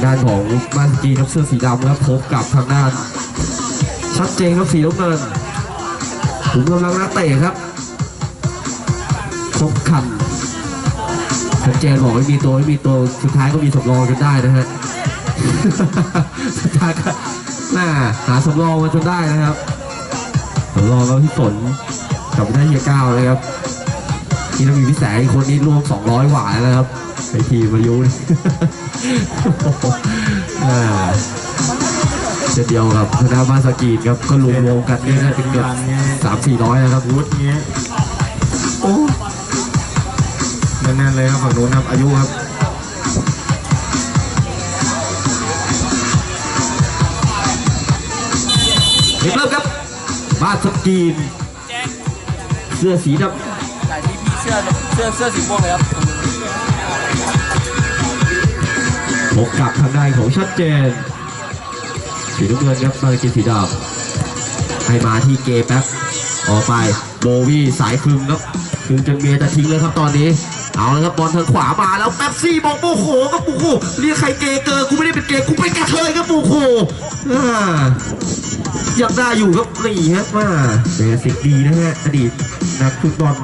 างด้านของบ้านจีครับเสื้อสีดำครับพบกับทางด้าน ชัดเจนครับสีน้ำเงินถุงกำลังนักเตะครับครบครันชัดเจนบอกไม่มีตัวไม่มีตัวสุดท้ายก็มีสำรองจนได้นะฮะสุดท้ายก็น่าหาสำรองมาจนได้นะครับสำรองเราที่ฝนกับได้เฮียก้าวนะครับนี่เรามีพิแสอีกคนนี้รวม200กว่าแล้วครับในทีมอายุ เช่นเดียวกับคณะมาสกีครับก็รวมรวมๆกันนี่น่าจะเกือบสามสี่ร้อยนะครับวุฒิเงี้ยโอ้แน่นๆเลยครับฝั่งนู้นครับอายุครับเริ่มครับมาสกีนเสื้อสีดใส่ที่พี่เสื้อเสื้อเสื้อสีม่วงเลยครับำพบกับทางด้านของชัดเจนสีน้ำเงินครับมาสกีสีดำให้มาที่เกแป๊บออกไปโบวี่สายคึงครับคึงจนเมียจะทิ้งเลยครับตอนนี้ เอาแล้วครับบอลทางขวามาแล้วแป๊บซี่บอกโมโหครับโมโหเรียกใครเกย์เกอร์กูไม่ได้เป็นเกย์กูเป็นกระเทยครับโมโหอ่ายังได้อยู่ครับนี่ครับว่าเบสิกดีนะฮะอดีตนักฟุตบอล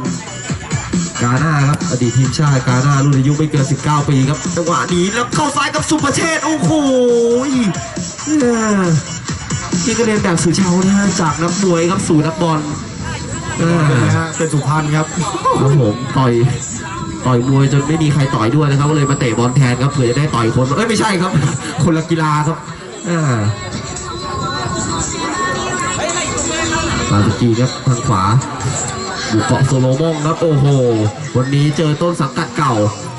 กาหน้าครับ อดีตทีมชาติกาหน้ารุ่นอายุไม่เกิน 19 ปีครับจังหวะนี้แล้วเข้าซ้ายกับสุประเชษฐ์โอ้โหเอ่อนี่ก็เรียนแบบสุชาวนะฮะจากนักมวยครับสู่นักบอลเออนะฮะเป็นสุพรรณครับครับผมต่อยต่อยมวยจนไม่มีใครต่อยด้วยนะครับก็เลยมาเตะบอลแทนครับเผื่อจะได้ต่อยคนเอ้ยไม่ใช่ครับ คนละกีฬาครับอ่าปาตกีครับทางขวา อยู่เกาะโซโลมองครับ โอ้โห วันนี้เจอต้นสังกัดเก่า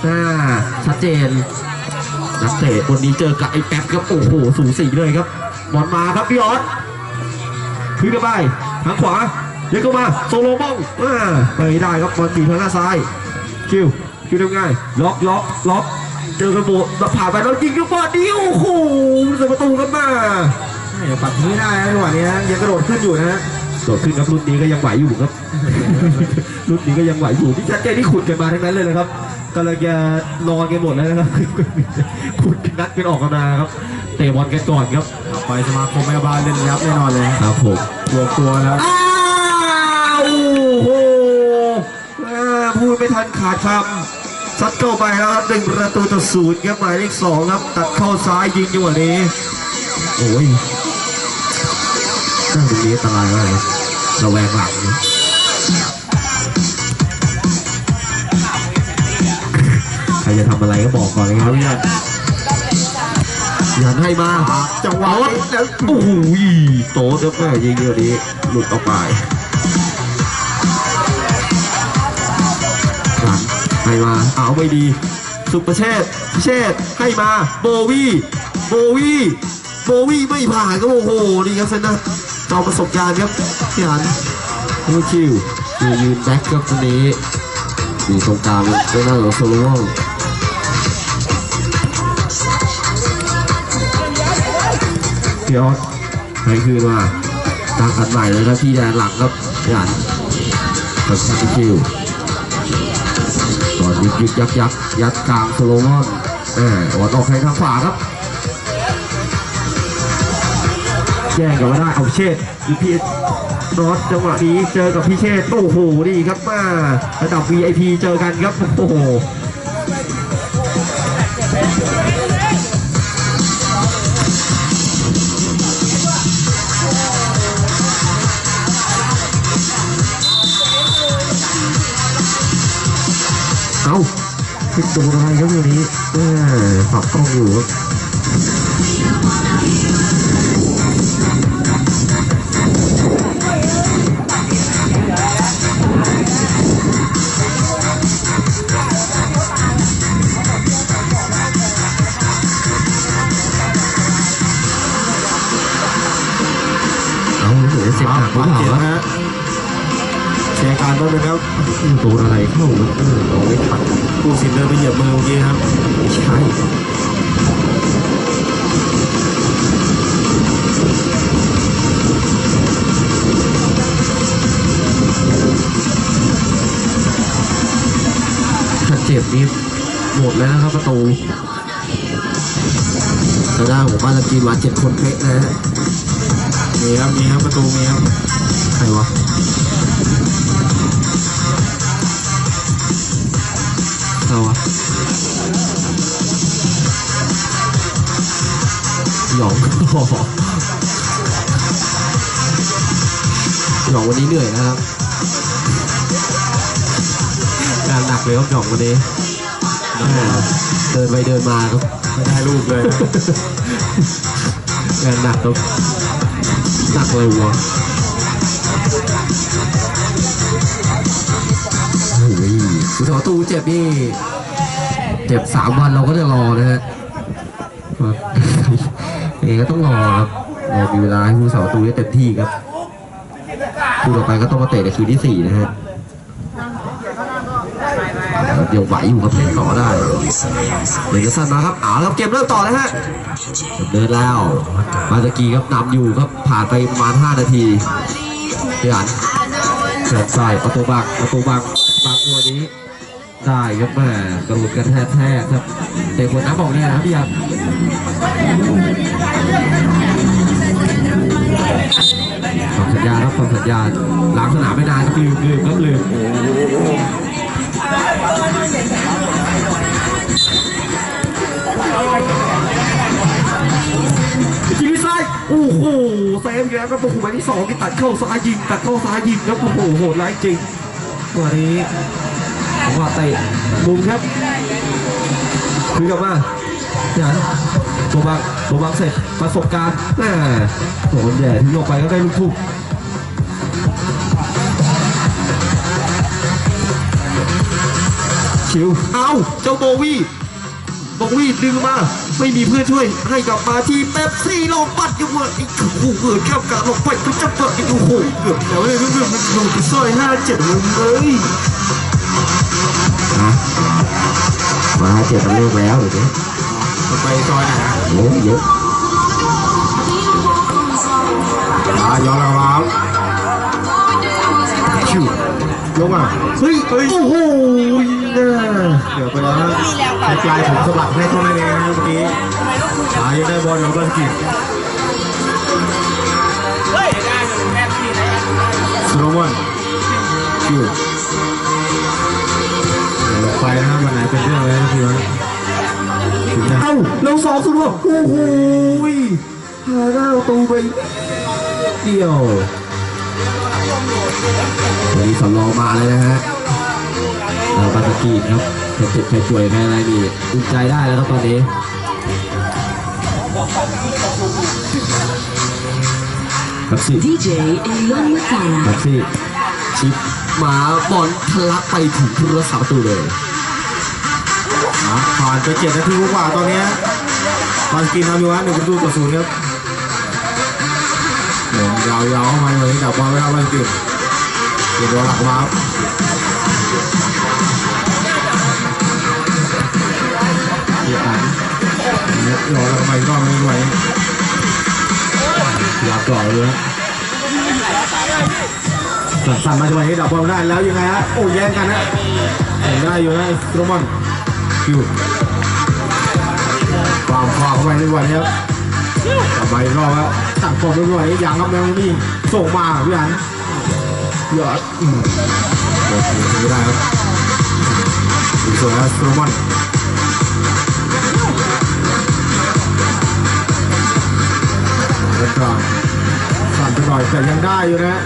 อ่าชัดเจนนักเตะวันนี้เจอกับไอ้แป๊บครับ โอ้โห สูสีเลยครับบอลมาครับพี่ออสขึ้นกันไปทางขวาเลี้ยงเข้ามาโซโลมองอ่าไปได้ครับบอลตีทางหน้าซ้ายคิวคิวทำไงล็อกล็อกล็อกเจอกระโบแล้วผ่านไปแล้วยิงลูกบอลนี้โอ้โหใส่ประตูกันมาอย่าปัดไม่ได้นะจังหวะนี้ยังกระโดดขึ้นอยู่นะฮะ โดดขึ้นครับรุ่นนี้ก็ยังไหวอยู่ครับ รุ่นนี้ก็ยังไหวอยู่ที่ชัดเจนที่ขุดกันมาทั้งนั้นเลยนะครับกำลังจะนอนกันหมดแล้วนะครับขุดนัดกันออกกันมาครับเตะบอลกันก่อนครับต่อไปสมาคมแม่บ้านเล่นยับแน่นอนเลยครับผมรวมตัวแล้วอ้าวโอ้โหอ่าพูดไม่ทันขาดคำซัดเข้าไปแล้วครับหนึ่งประตูต่อศูนย์ครับหมายเลขสองครับตัดเข้าซ้ายยิงจังหวะนี้โอ้ย นั่งตรงนี้อันตรายมากเลยระแวงหลังใครจะทำอะไรก็บอกก่อนเลยครับยันยันให้มาจังหวะแล้วโอ้โหโตเด็บแม่ยิงเดียวนี้หลุดออกไปหลังให้มาเอาไม่ดี สุประเชษพิเชษให้มา โบวี่ โบวี่ โบวี่ไม่ผ่านก็โอ้โห นี่ครับเซนนะ จอมประสบการณ์ครับพี่หันโอ้คิวคือยืนแบ็คครับตัวนี้อยู่ตรงกลางเป็นหน้าของโซโลมอนพี่ออสให้คืนมาตั้งกันใหม่เลยครับที่แดนหลังครับพี่หันกับพี่คิวก่อนยึกยึกยักยักยัดกลางโซโลมอนแหมวันออกให้ทางขวาครับ แย่งกันมาได้เอาเชษอีพีนอตจังหวะนี้เจอกับพิเชษโอ้โหนี่ครับมาระดับ VIP เจอกันครับโอ้โหเอาเป็นตัวอะไรครับตัวนี้เออปรับกล้องอยู่ ลือเสียงหนักหรือปัดเปล่าเจ็บวะนะฮะเชียร์การต้องเป็นครับตัวอะไรเข้าเออเอาไม่ทันผู้สินเดินไปเหยียบมือเมื่อกี้ครับไม่ใช่ถ้าเจ็บนี่หมดแล้วนะครับประตูทางด้านของบ้านตะกีมาเจ็ดคนเป๊ะนะฮะ มีครับมีครับประตูมีครับใครวะใครวะหยองหยองวันนี้เหนื่อยนะครับงานหนักเลยครับหยองวันนี้แม่เดินไปเดินมาครับไม่ได้ลูกเลยครับงานหนักครับ หนักเลยวัวโอ้ยสุดท้ายตูเจ็บนี่ เจ็บสามวันเราก็จะรอนะฮะเองก็ต้องรอครับรอมีเวลาให้ผู้สาวตูได้เต็มที่ครับคู่ต่อไปก็ต้องมาเตะในคืนที่สี่นะฮะ เดี๋ยวไหวอยู่ครับเล่นต่อได้เดี๋ยวสั้นมาครับเอาแล้วครับเกมเริ่มต่อแล้วฮะเดินแล้วมาตะกี้ครับนำอยู่ครับผ่านไปประมาณ5นาทีพี่อันเกิดใส่ประตูบังประตูบังบังตัวนี้ได้ครับแม่กระโดดกระแทกแทกครับเด็กคนนั้นบอกเนี่ยนะพี่ยันฟังสัญญาครับฟังสัญญาหลังสนามไม่นานครับลืมลืมครับลืม โอ้โหเซฟอีกแล้วครับตัวขุมหมายที่สองที่ตัดเข้าซ้ายยิงตัดเข้าซ้ายยิงครับโอ้โหโหดร้ายจริงตัวนี้ว่าเตะมุมครับคือกับมาพี่อันตัวบังตัวบังเสร็จประสบการณ์แหมโหนแย่ที่ลงไปก็ได้ลูกทุ่งคิว เอาเจ้าโบวี่ โบวี่ดึงมา ไม่มีเพื่อนช่วยให้กลับมาที่เป๊ปซี่ลงปัดยังวอร์อีกโอ้โหเกิดข้ามกาลงไปก็จะเปิดอีกโอ้โหเกือบแล้วเลยเพื่อนๆมันลงไปซอยห้าเจ็ดเลยมาเจ็บมันเลิกแล้วเดี๋ยวมันไปซอยไหนฮะเยอะเยอะอ่าย้อนแล้วครับชิวยกอะเฮ้ยเฮ้ยโอ้โห น่าเดี๋ยวไปแล้วนะไอ้ปลายผมสะบัดให้เท่านั้นเองนะเมื่อกี้อ่ายได้บอลของบอลกิจเฮ้ยได้แม่พี่ไหนโซโลมอนคิวไปนะครับวันไหนเป็นเรื่องเลยนะพี่วเอ้าเราสองสุดว่ะโอ้โหพาหน้าประตูไปเดียววันนี้สำรองมาเลยนะฮะ เราบาตะกีนครับใครเจ็บใครป่วยใครอะไรนี่อุ่นใจได้แล้วครับตอนนี้ครับสิ DJ Elion Matana. ครับสิชิปหมาบอลทะลักไปถึงผู้รักษาประตูเลยอะผ่านไปเจ็ดนาทีกว่าตอนเนี้ยบอลกินทำอยู่ฮะหนึ่งประตูต่อศูนย์ครับหลงยาวๆเข้ามาเลยแต่บอลไม่เอาบอลกิน เดี๋ยวบอลหลักมาครับเดี๋ยวอันเนี่ยรอแล้วทำไมก็ไม่ไหวอยากก่อเลยสั่นมาจังหวะนี้ดับบอลได้แล้วยังไงฮะโอ้แย่งกันนะเห็นได้อยู่นะโรมอนคิวความความเข้าไปในวันนี้ครับกลับมาอีกรอบครับตัดฟอร์มไปหน่อยอย่างครับแมวนี่ส่งมาพี่อัน ยอดอืมโอ้โหไม่ได้ครับสวยครับโรมอนแล้วก็สั่นไปหน่อยแต่ยังได้อยู่นะ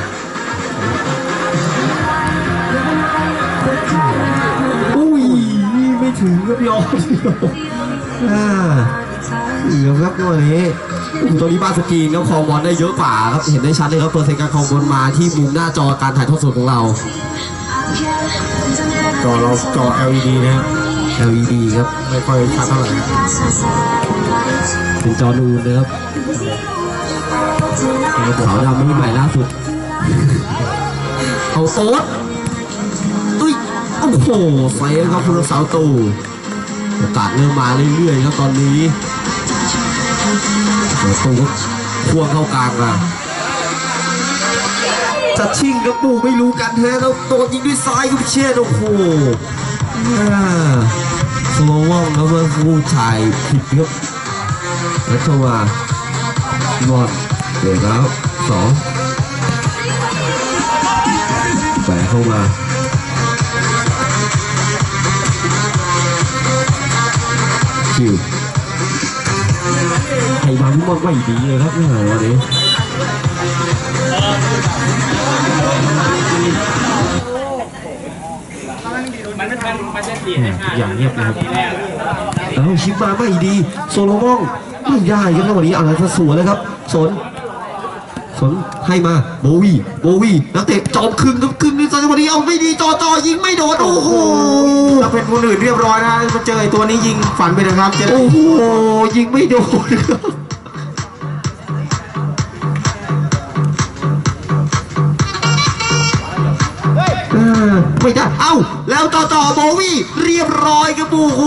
อุ้ยไม่ถึงครับยอมอ่าเหลือครับตัวนี้ ตัวนี้บาสกรีนครับครองบอลได้เยอะกว่าครับ เห็นได้ชัดเลยครับเปอร์เซ็นต์การครองบอลมาที่มุมหน้าจอการถ่ายทอดสดของเรา จอเราจอ LED นะ LED ครับ ไม่ค่อยชัดเท่าไหร่นะเป็นจอนูนนะครับขาวดำไม่ใหม่ล่าสุด เอาโต๊ดอุ้ย โอ้โหเซฟครับคุณรักษาประตูโอกาสเริ่มมาเรื่อยๆครับตอนนี้ ประตูก็ควงเข้ากลางมาจะชิงกระปูไม่รู้กันแท้แล้วโดนยิงด้วยซ้ายครับเชษโอ้โหสโลว์วองครับเมื่อผู้ชายผิดครับแล้วเข้ามาบอลเดี๋ยวแล้วสองแหวกเข้ามาคิว ไอ้บอลนี่บอลไม่ดีเลยครับเนี่ยวันนี้มันไม่ทันมันจะเสียแหม่อย่างเงียบนะครับเอ้าชิปมาไม่ดี โซโลมองไม่ได้ครับแล้ววันนี้อะไรซะสวยเลยครับ สน สนให้มาโบวีโบวีนักเตะจอมครึ่งครับครึ่งนี้ตอนวันนี้เอาไม่ดีจอจอยิงไม่โดนโอ้โหถ้าเป็นคนอื่นเรียบร้อยนะมาเจอไอ้ตัวนี้ยิงฝันไปนะครับเจะโอ้โหยิงไม่โดนครับ ไม่ได้เอ้า แล้วต่อต่อโบวี่เรียบร้อยครับโอ้โห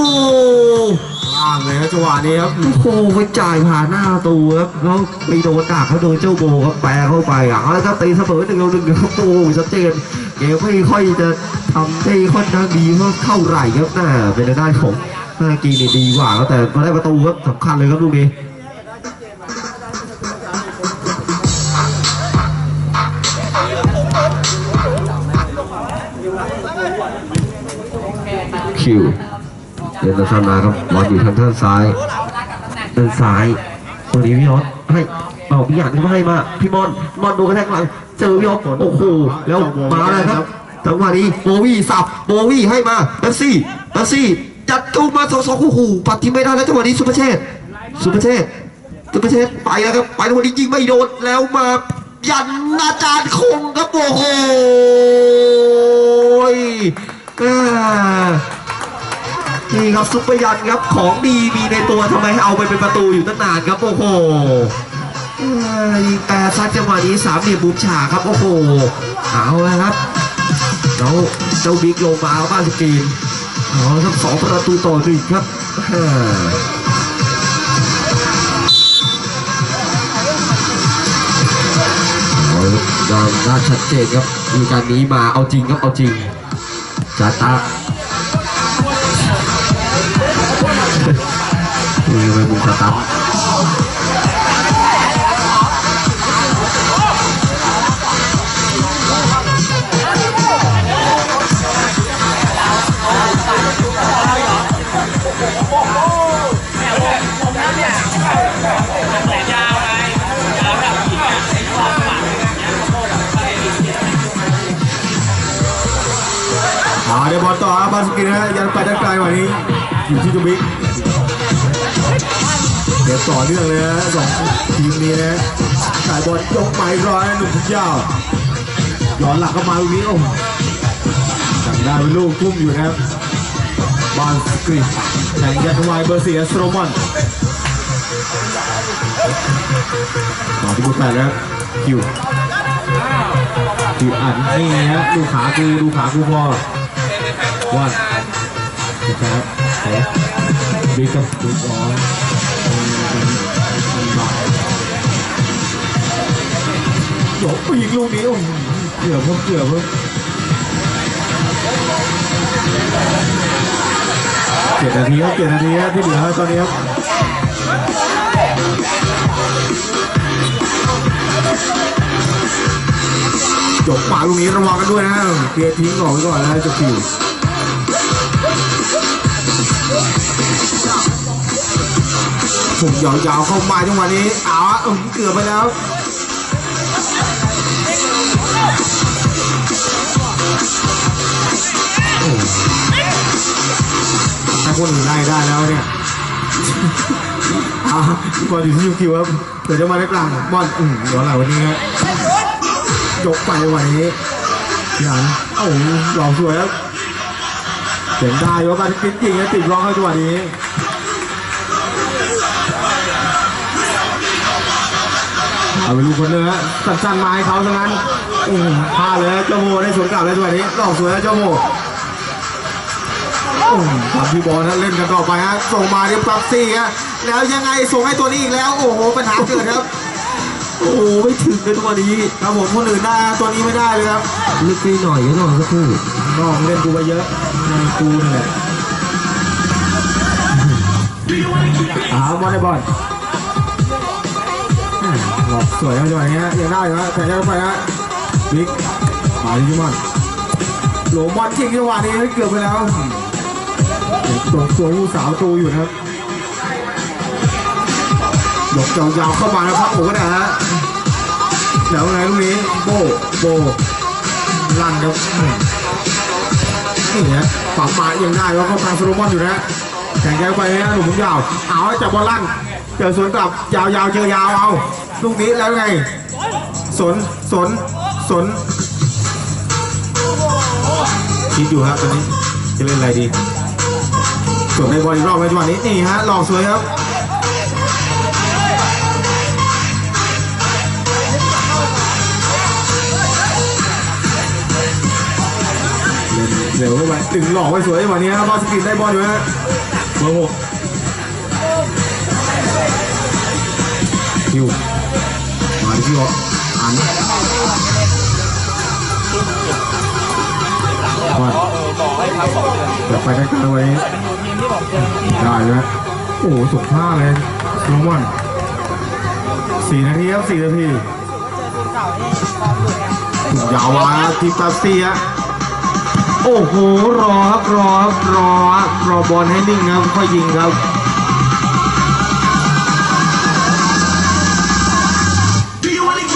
ล่างเลยครับจังหวะนี้ครับโอ้โหไปจ่ายผ่านหน้าประตูครับแล้วไปโดนดักเขาโดนเจ้าโบครับแปรเข้าไปอะแล้วก็ตีเสมอหนึ่งต่อหนึ่งครับโอ้โหชัดเจนเกมไม่ค่อยจะทำได้ค่อนข้างดีเพราเข้าไหร่ครับน่าเป็นด้านของนากีนี่ดีกว่าแต่มาได้ประตูครับสำคัญเลยครับลูกนี้ คิวเดินมาซ้ำมาครับบอลอยู่ทางด้านซ้ายเดินซ้ายตัวนี้พี่ยอดให้เอาพี่หยาดก็ให้มาพี่มอนมอนโดนกระแทกหลังเจอพี่ยอดโอ้โหแล้วมาเลยครับจังหวะนี้โบวี่สับโบวี่ให้มาเบปซี่เบปซี่จัดเข้ามาสองสองโอ้โหปัดที่ไม่ได้แล้วจังหวะนี้สุภเชษฐ์สุภเชษฐ์สุภเชษฐ์ไปแล้วครับไปจังหวะนี้ยิงไม่โดนแล้วมายันอาจารย์คงครับโอ้โห ครับซุปเปอร์ยันครับของดีมีในตัวทำไมเอาไปเป็นประตูอยู่ตั้งนานครับโอ้โหยิงแต่ซัดจังหวะนี้สามเหลี่ยมมุมฉาครับโอ้โหเอาแล้วครับเจ้าเจ้าบิ๊กลงมาบ้านสกรีนเอาละครับสองประตูต่อหนึ่งครับอ่าเอาละครับด้านชัดเจนครับมีการนี้มาเอาจริงครับเอาจริงจาตา มมึงสตั๊บเดี๋ยวบอลต่อครับบาสกินนะยันไปได้ไกลกว่านี้อยู่ที่จุบิ๊ก เดี๋ยวต่อเนื่องเลยนะสองทีมนี้นะสายบอลยกไม้ร้อยหนุ่มทุกยาวย้อนหลักเข้ามาลูกนี้โอ้จังได้เป็นลูกทุ่มอยู่นะครับบอลสกรีนแข่งยัดไวเบอร์เสียสโตรมอนต่อที่บุกแปดแล้วคิวคืออันนี่ฮะดูขากูดูขากูพอวันนะครับเอ๊ะบิ๊กกับบิ๊กออโยกไปยิงลูกนี้โอ้โหเกือบเพิ่มเกือบเพิ่มเจ็ดนาทีครับเจ็ดนาทีครับที่เหลือตอนนี้ครับจบป่าลูกนี้ระวังกันด้วยนะเกียร์ทิ้งออกไปก่อนแล้วจะคิว ผมยาวๆเข้ามาจังหวะนี้อ้าวเออเกือบไปแล้วถ้าคนอื่นได้ได้แล้วเนี่ยอ่าบอลอยู่ที่ยูคิวครับเดี๋ยวจะมาได้กลางบอลอืมย้อนหลังวันนี้ครับยกไปวันนี้อย่างโอ้โหหล่อสวยครับเสียงได้ว่าการติดจริงนะติดร้องให้จังหวะนี้ เอาไปลูกคนเนื้อะสั้นๆมาให้เขาทั้งนั้นโอ้โหพลาดเลยนะเจ้าโมได้สวนกลับเลยจังหวะนี้หล่อสวยนะเจ้าโมโอ้โหทำพี่บอลนะเล่นกันต่อไปฮะส่งมาที่ปั๊บซี่ฮะแล้วยังไงส่งให้ตัวนี้อีกแล้ว โอ้โหปัญหาเกิดครับ โอ้โหไม่ถึงเลยทุกวันนี้ครับผมคนอื่นได้ตัวนี้ไม่ได้เลยครับลึกไปหน่อยก็ต้องสักครู่น้องเล่นกูไปเยอะในกูนี่แหละอาบอลในบอล บอกสวยครับจังหวะนี้ฮะยังได้อยู่ฮะแทงเข้าไปฮะบิ๊กมาที่ยูมอนโหลบอลจริงจังหวะนี้เกือบไปแล้วตรงตัวผู้สาวตูอยู่นะครับยกยาวๆเข้ามาแล้วพักหมูกระดาษฮะแล้วไงลูกนี้โบโบลั่นครับนี่ฮะฝังมายังได้ว่าเข้าทางโซโลมอนอยู่นะฮะแข่งแก้วไปนะหนุ่มผมยาวเอาให้จับบอลลั่นเจอสวนกลับยาวๆเจอยาวเอา ลูกนี้แล้วไง สน สน สน คิดอยู่ฮะตอนนี้จะเล่นอะไรดีสวนในบอลอีกรอบไหมจังหวะนี้นี่ฮะหลอกสวยครับเร็วเข้าไปตึงหลอกไว้สวยวันนี้นะบอลสกินได้บอลอยู่นะเบอร์หกคิวมาที่ พี่วอันบอลบอกให้พักสองเดือนเดี๋ยวไปได้กลางไว้ทีมที่ผมเจอที่ได้นะโอ้โหสุดท่าเลยสโลมอนสี่นาทีครับสี่นาทียาวาทีมตาเซียโอ้โห รอครับ รอครับ รอบรอบอลให้นิ่งครับค่อยยิงครับ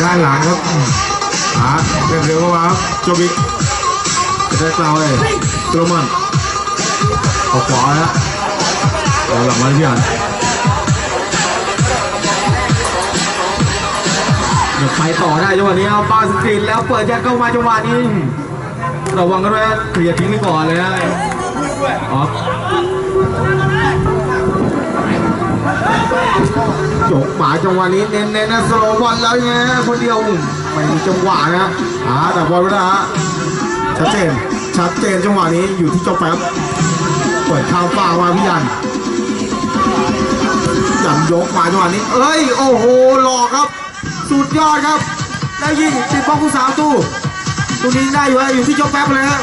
ดดับบอลล่างไว้นะฮะได้บอลไว้ทุกทีครับว้าวเลยครับโอ้โหด้านหลังครับหาเร็วๆเข้ามาครับโจบิจะได้กล่าวเลยโรมันเอาขวาแล้วเอาหลังมาที่พี่อันเดี๋ยวไปต่อได้จังหวะนี้เอาปาสกรีนแล้วเปิดยัดเข้ามาจังหวะนี้ระวังกันด้วยนะเคลียร์ทิ้งไปก่อนเลยนะออ ฟจกหมาจังหวะนี้เน้นๆนะสโลบอลแล้วไงคนเดียวไม่มีจังหวะนะอ่าแต่บอลไม่ได้ฮะชัดเจนชัดเจนจังหวะนี้อยู่ที่จ้าแป๊บเปิดข้าวฟ้ามาพี่ยันยันยกมาจังหวะนี้เอ้ยโอ้โหหลอกครับ สุดยอดครับได้ยิงติดบล็อกผู้สาวตู้ตรงนี้ได้อยู่อยู่ที่จ้าแป๊บเลยฮะ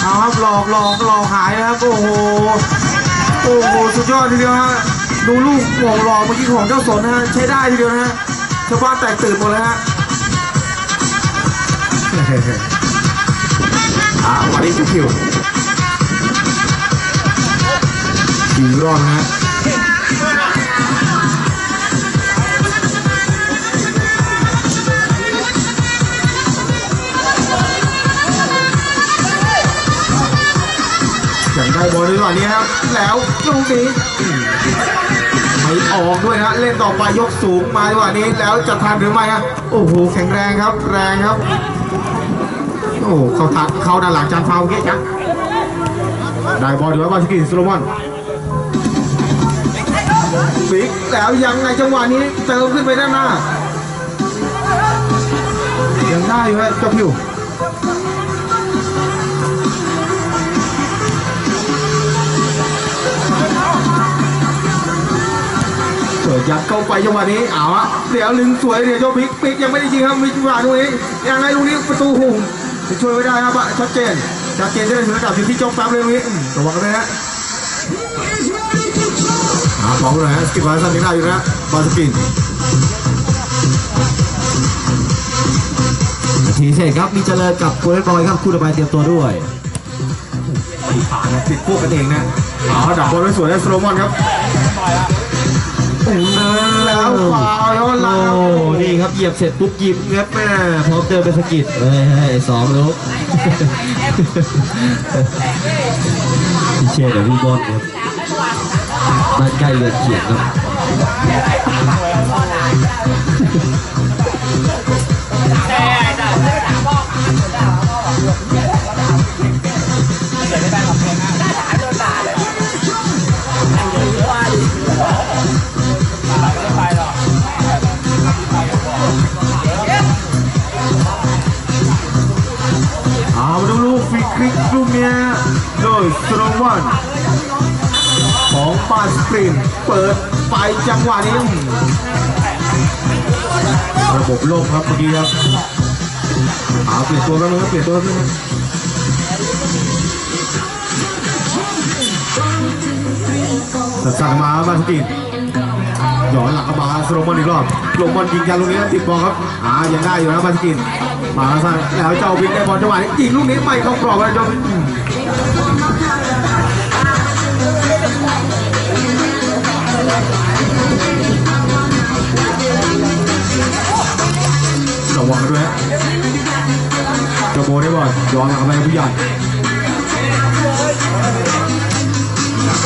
เอาครับหลอกหลอกหลอกหายนะครับโอ้โห โอ้โหสุดยอดทีเดียวฮะดูลูกโหม่งหลอกเมื่อกี้ของเจ้าสนนะฮะใช้ได้ทีเดียวนะฮะชาวบ้านแตกตื่นหมดเลยฮะอ่าวันนี้คิวคิวคิวรอดนะฮะ ได้บอลในจังหวะนี้ครับ แล้วลูกนี้ไม่ออกด้วยนะเล่นต่อไปยกสูงมาจังหวะนี้แล้วจะทันหรือไม่ฮะโอ้โหแข็งแรงครับ แรงครับ โอ้เขาทักเข้าด้านหลังจานฟาวเก๊จังได้บอลด้วยบอลสกินโซโลมอนบิ๊กแล้วยังไงจังหวะนี้เติมขึ้นไปด้านหน้ายังได้อยู่ฮะเจ้าพิว ยัดเข้าไปจังหวะนี้เอาอะเดี๋ยวลึงสวยเดี๋ยวเจ้าบิ๊กบิ๊กยังไม่ได้ยิงครับมีจังหวะตรงนี้ยังไงลูกนี้ประตูหุ่งจะช่วยไม่ได้ครับอะชัดเจนชัดเจนจะได้ถึงระดับอยู่ที่เจ้าแป๊บเลยตรงนี้อืมระวังกันด้วยนะหาของเลยฮะสกิปบอลสั้นยังได้อยู่นะบอลสปินนาทีเสร็จครับมีเจริญกับโกลเด้นบอยครับคู่ต่อไปเตรียมตัวด้วยผ่านนะติดพวกกันเองนะเอาดับบอลไว้สวยนะสโลมอนครับโอ้โห แล้วฟาวล์แล้วโอ้นี่ครับเหยียบเสร็จปุ๊บหยิบเงียบแม่พร้อมเดินไปสะกิดเฮ้ยเฮ้ยสองลูกพี่เชษเดี๋ยวพี่บอลครับบ้านใกล้เรือนเขียนครับไม่ ลูกฟรีคลิกลูเนี้ยโดยสโลวันของปาสปรินเปิดไปจังหวะนี้ระบบโลกครับเมื่อกี้ครับเอาเปลี่ยนตัวกันเลยครับเปลี่ยนตัวกันเลยครับสั่นๆมาบาสปรินหย่อนหลังเข้ามาสโลวันอีกรอบลงบอลยิงกัลูกนี้ติดบอลครับอ่ายังได้อยู่นะบาสปริน มาสั้นแล้วเจ้าวินได้บอลจังหวะนี้ยิงลูกนี้ไม่เข้ากรอบเลยเจ้าวินระวังด้วยเจะโบได้บอลย้อนหลังไปผู้ใหญ่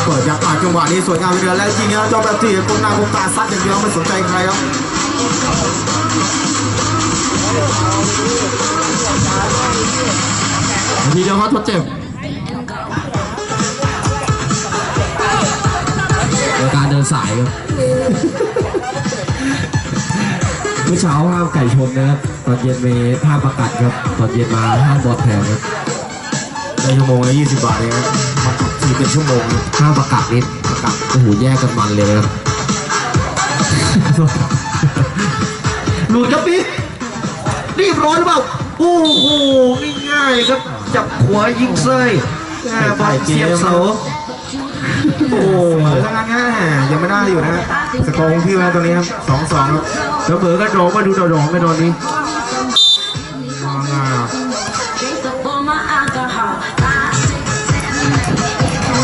เปิดจากอ่านจังหวะนี้สวยงามเหลยแล้วจริงๆแล้วจอแบบที่ตรงหน้าตรงตาซัดอย่างเดียวไม่สนใจใครครับ ทีเดียวครับทดเจ็บในการเดินสายครับเมื่อเช้าห้ามไก่ชนนะครับตอนเย็นมีห้ามประกัดครับ ตอนเย็นมาห้ามบอลแทนครับได้ชั่วโมงละ20บาทเองครับมาขับขี่เป็นชั่วโมงห้ามประกัดนิดประกัดโอ้โหแยกกันมันเลยครับหลุดครับพี่รีบ ร้อนหรือเปล่าโอ้โหง่ายๆครับ จับหัวยิงเซยแม่บอลเสียบเสาโอ้เหมือนทั้งนั้นนะยังไม่ได้อยู่นะฮะสกอร์ของพี่แล้วตอนนี้ครับ2-2ครับแล้วเหมือกันโดนมาดูโดองกันตอนนี้วางอะ for my alcohol.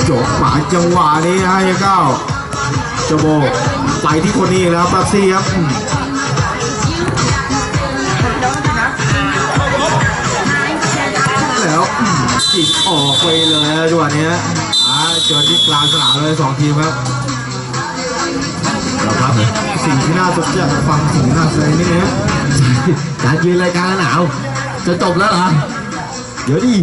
โจกหมาจังหวะนี้นะฮะเฮียเก้าจโบไปที่คนนี้แล้วปั๊บซี่ครับ จิกออกไปเลยนะจังหวะเนี้ยอ่าเจอที่กลางสนามเลยสองทีมครับครับสิ่งที่น่าสนใจฟังสิ่งที่น่าสนใจนิดนึงนะการยืนรายการหนาวจะจบแล้วเหรอเดี๋ยวดิ